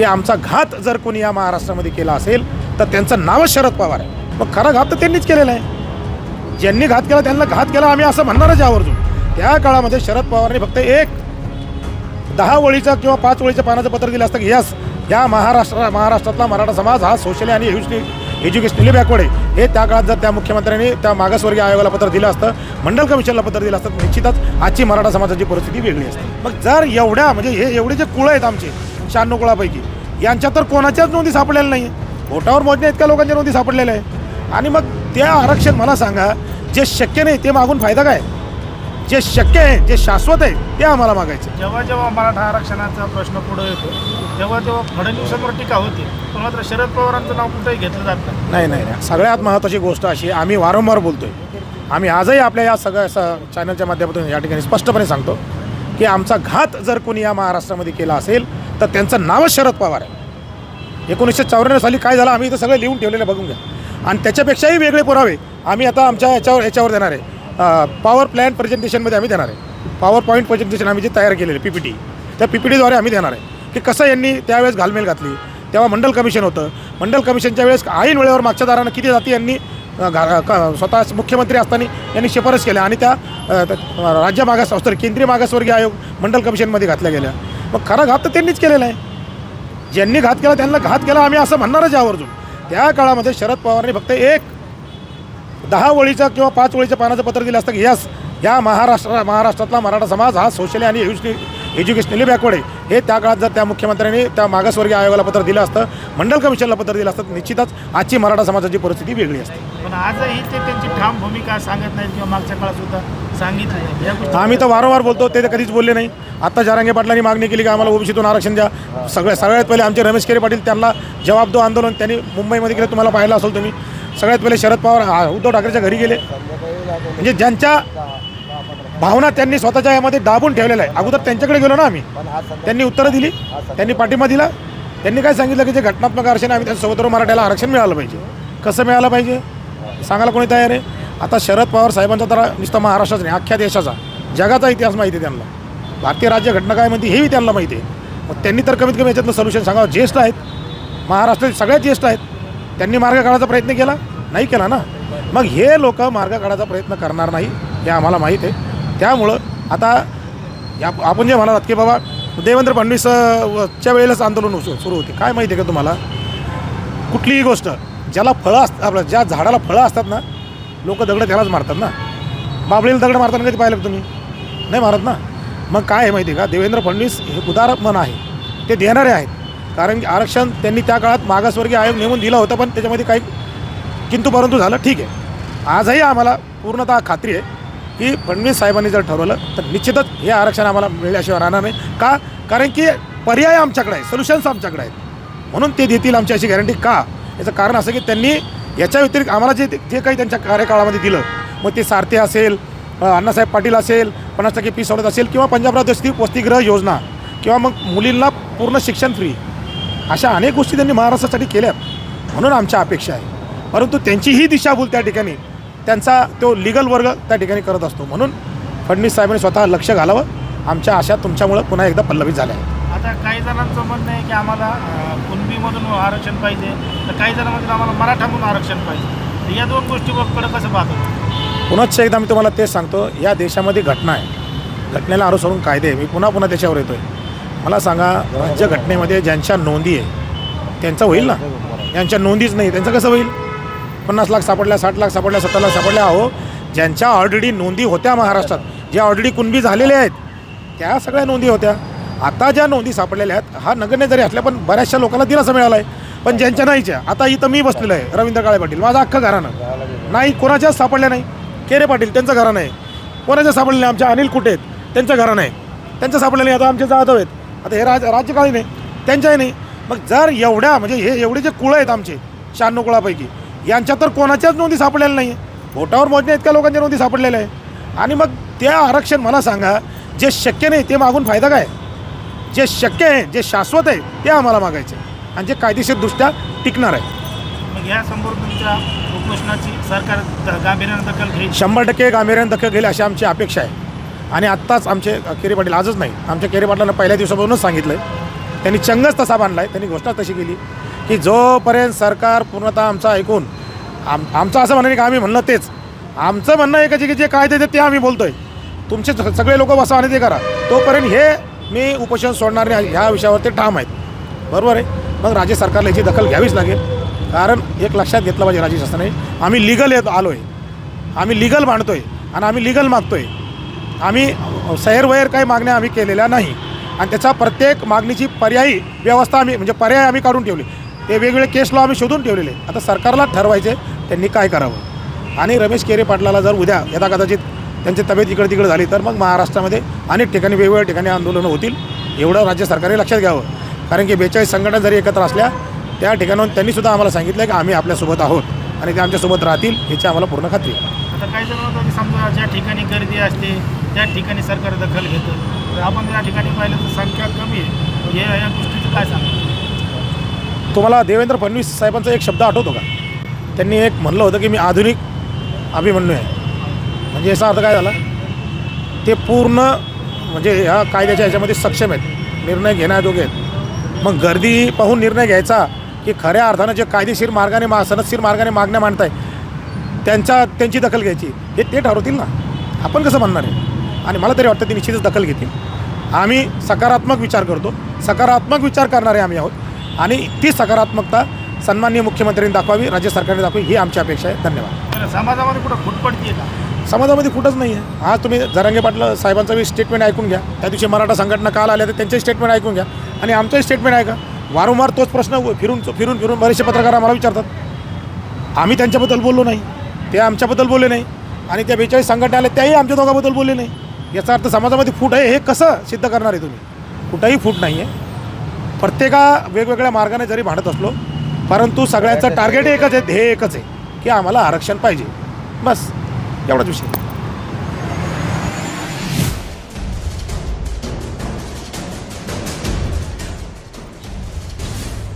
की आमचा घात जर कोणी या महाराष्ट्रामध्ये केला असेल तर त्यांचं नावच शरद पवार आहे. मग खरा घात तर त्यांनीच केलेला आहे. ज्यांनी घात केला त्यांना घात केला आम्ही असं म्हणणारच आवर्जून. त्या काळामध्ये शरद पवारने फक्त एक दहा ओळीचं किंवा पाच ओळीचं पानाचं पत्र दिलं असतं की यस या महाराष्ट्र महाराष्ट्रातला मराठा समाज हा सोशली आणि एज्युकेशनली बॅकवर्ड आहे. हे त्या काळात जर त्या मुख्यमंत्र्यांनी त्या मागासवर्गीय आयोगाला पत्र दिलं असतं मंडल कमिशनला पत्र दिलं असतं निश्चितच आजची मराठा समाजाची परिस्थिती वेगळी असते. मग जर एवढ्या म्हणजे हे एवढे जे कुळं आहेत आमचे शहाण्णव कुळापैकी यांच्या तर कोणाच्याच नोंदी सापडलेल्या नाही बोटावर मोजण्या इतक्या लोकांच्या नोंदी सापडलेल्या आहे आणि मग ते आरक्षण मला सांगा जे शक्य नाही ते मागून फायदा काय? जे शक्य आहे जे शाश्वत आहे ते आम्हाला मागायचं. जेव्हा जेव्हा मराठा आरक्षणाचा प्रश्न पुढे येतो तेव्हा तेव्हा फडणवीसांवर टीका होते. पण मात्र शरद पवारांचं नाव कुठेही घेतलं जात नाही. नाही नाही नाही. सगळ्यात महत्त्वाची गोष्ट अशी आम्ही वारंवार बोलतोय. आम्ही आजही आपल्या या सगळ्या चॅनलच्या माध्यमातून या ठिकाणी स्पष्टपणे सांगतो की आमचा घात जर कोणी या महाराष्ट्रामध्ये केला असेल तर त्यांचं नावच शरद पवार आहे. एकोणीसशे चौऱ्याण्णव साली काय झालं आम्ही इथं सगळं लिहून ठेवलेलं बघून घ्या. आणि त्याच्यापेक्षाही वेगळे पुरावे आम्ही आता आमच्या याच्यावर याच्यावर देणार आहे. पॉवर प्लॅन प्रेझेंटेशनमध्ये आम्ही देणार आहे. पॉवर पॉईंट प्रेझेंटेशन आम्ही जे तयार केलेलं पी पी टी त्या पी पी टीद्वारे आम्ही देणार आहे. की कसं यांनी त्यावेळेस घालमेल घातली तेव्हा मंडल कमिशन होतं. मंडल कमिशनच्या वेळेस ऐन वेळेवर मागच्या दारानं किती जाती यांनी घा- क- स्वतः मुख्यमंत्री असताना यांनी शिफारस केल्या आणि त्या त्या- राज्य मागास सॉरी केंद्रीय मागासवर्गीय आयोग मंडल कमिशनमध्ये घातल्या गेल्या. मग खरा घात तर त्यांनीच केलेला आहे. ज्यांनी घात केला त्यांना घात केला आम्ही असं म्हणणारच आवर्जून. त्या काळामध्ये शरद पवारांनी फक्त एक दहा ओळीचं किंवा पाच ओळीचं पानाचं पत्र दिलं असतं की यस या महाराष्ट्र महाराष्ट्रातला मराठा समाज हा सोशली आणि एज्युकेशनली बॅकवर्ड आहे हे त्या काळात जर त्या मुख्यमंत्र्यांनी त्या मागासवर्गीय आयोगाला पत्र दिलं असतं मंडल कमिशनला पत्र दिलं असतं निश्चितच आजची मराठा समाजाची परिस्थिती वेगळी असते. पण आजही ते त्यांची ठाम भूमिका सांगत नाहीत किंवा मागच्या काळात सुद्धा सांगितलं आम्ही तर वारंवार बोलतो ते तर कधीच बोलले नाही. आता जारांगे पाटलांनी मागणी केली की आम्हाला ओबीसीतून आरक्षण द्या. सगळ्या सगळ्यात पहिले आमचे रमेश केरे पाटील त्यांना जवाब दो आंदोलन त्यांनी मुंबईमध्ये गेले तुम्हाला पाहिलं असेल तुम्ही. सगळ्यात पहिले शरद पवार उद्धव ठाकरेच्या घरी गेले. म्हणजे ज्यांच्या भावना त्यांनी स्वतःच्या यामध्ये दाबून ठेवलेल्या आहे. अगोदर त्यांच्याकडे गेलो ना आम्ही. त्यांनी उत्तरं दिली. त्यांनी पाठिंबा दिला. त्यांनी काय सांगितलं की जे घटनात्मक आरक्षण आहे, आम्ही त्यासोबत मराठ्याला आरक्षण मिळालं पाहिजे. कसं मिळालं पाहिजे? सांगायला कोणी तयार आहे? आता शरद पवार साहेबांचा तर नुसता महाराष्ट्राचा नाही अख्ख्या देशाचा. जगाचा इतिहास माहिती आहे त्यांना. भारतीय राज्य घटना काय म्हणते हेही त्यांना माहिती आहे. मग त्यांनी तर कमीत कमी याच्यातलं सोल्युशन सांगावं. ज्येष्ठ आहेत. महाराष्ट्रात सगळ्यात ज्येष्ठ आहेत. त्यांनी मार्ग काढायचा प्रयत्न केला? नाही केला ना? मग हे लोक मार्ग काढायचा प्रयत्न करणार नाही हे आम्हाला माहीत आहे. त्यामुळं आता या आपण जे म्हणालात की बाबा देवेंद्र फडणवीस च्या वेळेलाच आंदोलन सु- सुरू होते. काय माहिती आहे का तुम्हाला? कुठलीही गोष्ट ज्याला फळं असतात आपलं ज्या झाडाला फळं असतात ना लोक दगडं त्यालाच मारतात ना. बाबळीला दगड मारताना कधी पाहिलं तुम्ही? नाही मारत ना. मग काय आहे माहिती आहे का? देवेंद्र फडणवीस हे उदार मन आहे. ते देणारे आहेत. कारण की आरक्षण त्यांनी त्या काळात मागासवर्गीय आयोग नेमून दिला होता पण त्याच्यामध्ये काही किंतु परंतु झालं. ठीक आहे. आजही आम्हाला पूर्णतः खात्री आहे. की फडणवीस साहेबांनी जर ठरवलं तर निश्चितच हे आरक्षण आम्हाला मिळल्याशिवाय राहणार नाही. का? कारण की पर्याय आमच्याकडे आहे सोल्युशन्स आमच्याकडे आहेत. म्हणून ते देतील आमची अशी गॅरंटी का? याचं कारण असं की त्यांनी याच्या व्यतिरिक्त आम्हाला जे जे काही त्यांच्या कार्यकाळामध्ये दिलं मग ते सारथे असेल अण्णासाहेब पाटील असेल पन्नास टक्के फी सवलत असेल किंवा पंजाबराव देशती वसतिगृह योजना किंवा मग मुलींना पूर्ण शिक्षण फ्री अशा अनेक गोष्टी त्यांनी महाराष्ट्रासाठी केल्या म्हणून आमच्या अपेक्षा आहे. परंतु त्यांची ही दिशाभूल त्या ठिकाणी त्यांचा तो लिगल वर्ग त्या ठिकाणी करत असतो. म्हणून फडणवीस साहेबांनी स्वतः लक्ष घालावं. आमच्या आशा तुमच्यामुळं पुन्हा एकदा पल्लवित झाल्या आहेत. आता काही जणांचं म्हणणं आहे की आम्हाला कुणबीमधून आरक्षण पाहिजे तर काही जण म्हणतात आम्हाला मराठामधून आरक्षण पाहिजे. या दोन गोष्टीकडे कसं पाहतो? पुनश्च एकदा मी तुम्हाला तेच सांगतो या देशामध्ये घटना आहे. घटनेला अनुसरून कायदे आहे. मी पुन्हा पुन्हा त्याच्यावर येतो आहे मला सांगा राज्य घटनेमध्ये ज्यांच्या नोंदी आहे त्यांचं होईल ना? ज्यांच्या नोंदीच नाही त्यांचं कसं होईल? पन्नास लाख सापडल्या साठ लाख सापडल्या सत्तर लाख सापडल्या अहो ज्यांच्या ऑलरेडी नोंदी होत्या महाराष्ट्रात ज्या ऑलरेडी कुणबी झालेल्या आहेत त्या सगळ्या नोंदी होत्या. आता ज्या नोंदी सापडलेल्या आहेत हा नगण्य जरी असल्या पण बऱ्याचशा लोकांना दिलासा मिळाला आहे पण ज्यांच्या नाहीच्या आता इथं मी बसलेलो आहे रवींद्र काळे पाटील. माझं अख्खं घराणं. नाही कोणाच्याच सापडल्या नाही. केरे पाटील त्यांचं घराणं आहे. कोणाच्या सापडले नाही? आमच्या अनिल कुटे आहेत? त्यांचं घराणं आहे. त्यांचं सापडलं नाही आता आमचे जाधव आहेत. आता हे राज राज्यकाळी नाही त्यांच्याही नाही. मग जर एवढ्या म्हणजे हे एवढे जे कुळं आहेत आमचे शहाण्णव कुळापैकी यांच्या तर कोणाच्याच नोंदी सापडलेल्या नाही बोटावर मोजण्या इतक्या लोकांच्या नोंदी सापडलेल्या आहे आणि मग त्या आरक्षण मला सांगा जे शक्य नाही ते मागून फायदा काय? जे शक्य आहे जे शाश्वत आहे ते आम्हाला मागायचे आणि जे कायदेशीरदृष्ट्या टिकणार आहे. मग या समोर तुमच्या उपोषणाची सरकार द- गांभीर्यानं दखल घेईल. शंभर टक्के गांभीर्यानं दखल घेईल अशी आमची अपेक्षा आहे. आणि आत्ताच आमचे केरे पाटील आजच नाही. आमच्या केरे पाटलांना पहिल्या दिवसापासूनच सांगितलं आहे त्यांनी चंगच तसा बांधला आहे त्यांनी घोषणा तशी केली. की जोपर्यंत सरकार पूर्णतः आमचं ऐकून आम आमचं असं म्हणणं की आम्ही म्हणलं तेच. आमचं म्हणणं आहे की जे जे देते ते आम्ही बोलतो आहे तुमचे सगळे लोक बसा आणि ते करा. तोपर्यंत हे मी उपोषण सोडणार नाही ह्या विषयावरती ठाम आहेत. बरोबर आहे? मग राज्य सरकारला याची दखल घ्यावीच लागेल. कारण एक लक्षात घेतलं पाहिजे राज्य शासनाने आम्ही लिगल येत आलो आहे आम्ही लिगल मांडतो आहे आणि आम्ही लिगल मागतो आहे आम्ही सैरवैर काही मागण्या आम्ही केलेल्या नाही. आणि त्याचा प्रत्येक मागणीची पर्यायी व्यवस्था आम्ही म्हणजे पर्याय आम्ही काढून ठेवले. ते वेगवेगळे केस लॉ आम्ही शोधून ठेवलेले. आता सरकारला ठरवायचे त्यांनी काय करावं? आणि रमेश केरे पाटलाला जर उद्या यदा कदाचित त्यांची तब्येत इकडे तिकडे झाली तर मग महाराष्ट्रामध्ये अनेक ठिकाणी वेगवेगळ्या ठिकाणी आंदोलनं होतील. एवढं राज्य सरकारने लक्षात घ्यावं. कारण की बेचाळीस संघटना जरी एकत्र असल्या त्या ठिकाणाहून त्यांनीसुद्धा आम्हाला सांगितलं की आम्ही आपल्यासोबत आहोत आणि ते आमच्यासोबत राहतील याची आम्हाला पूर्ण खात्री आहे. आता काही जण की समजा ज्या ठिकाणी गर्दी असते त्या ठिकाणी सरकार दखल घेतं. तर आपण त्या ठिकाणी पाहिलं तर संख्या कमी आहे. हे या गोष्टीचं काय सांगतो तुम्हाला देवेंद्र फडणवीस साहेबांचा एक शब्द आठवतो का? त्यांनी एक म्हणलं होतं की मी आधुनिक अभिमन्यू आहे. म्हणजे याचा अर्थ काय झाला? ते पूर्ण म्हणजे ह्या कायद्याच्या ह्याच्यामध्ये सक्षम आहेत. निर्णय घेण्याजोगे आहेत. मग गर्दी पाहून निर्णय घ्यायचा की खऱ्या अर्थानं जे कायदेशीर मार्गाने मा सनदशीर मार्गाने मागण्या मांडताय त्यांच्या त्यांची दखल घ्यायची हे ते ठरवतील ना? आपण कसं म्हणणार आहे? आणि मला तरी वाटतं ते निश्चितच दखल घेतील. आम्ही सकारात्मक विचार करतो. सकारात्मक विचार करणारे आम्ही आहोत. आणि ती सकारात्मकता सन्माननीय मुख्यमंत्र्यांनी दाखवावी राज्य सरकारने दाखवावी ही आमची अपेक्षा आहे. धन्यवाद. समाजामध्ये कुठं फूट पडते का? समाजामध्ये कुठंच नाही आहे आज तुम्ही जरांगे पाटलं साहेबांचं बी स्टेटमेंट ऐकून घ्या. त्या दिवशी मराठा संघटना काल आल्या तर त्यांचे स्टेटमेंट ऐकून घ्या. आणि आमचंही स्टेटमेंट ऐका वारंवार तोच प्रश्न फिरून फिरून फिरून बरेचसे पत्रकार आम्हाला विचारतात. आम्ही त्यांच्याबद्दल बोललो नाही. ते आमच्याबद्दल बोलले नाही. आणि त्या बेचाळीस संघटना आल्या त्याही आमच्या दोघांबद्दल बोलले नाही. याचा अर्थ समाजामध्ये फूट आहे हे कसं सिद्ध करणार आहे तुम्ही? कुठंही फूट नाही आहे प्रत्येका वेगवेगळ्या मार्गाने जरी भांडत असलो परंतु सगळ्यांचं टार्गेट एकच आहे हे एकच आहे की आम्हाला आरक्षण पाहिजे. बस एवढाच विषय.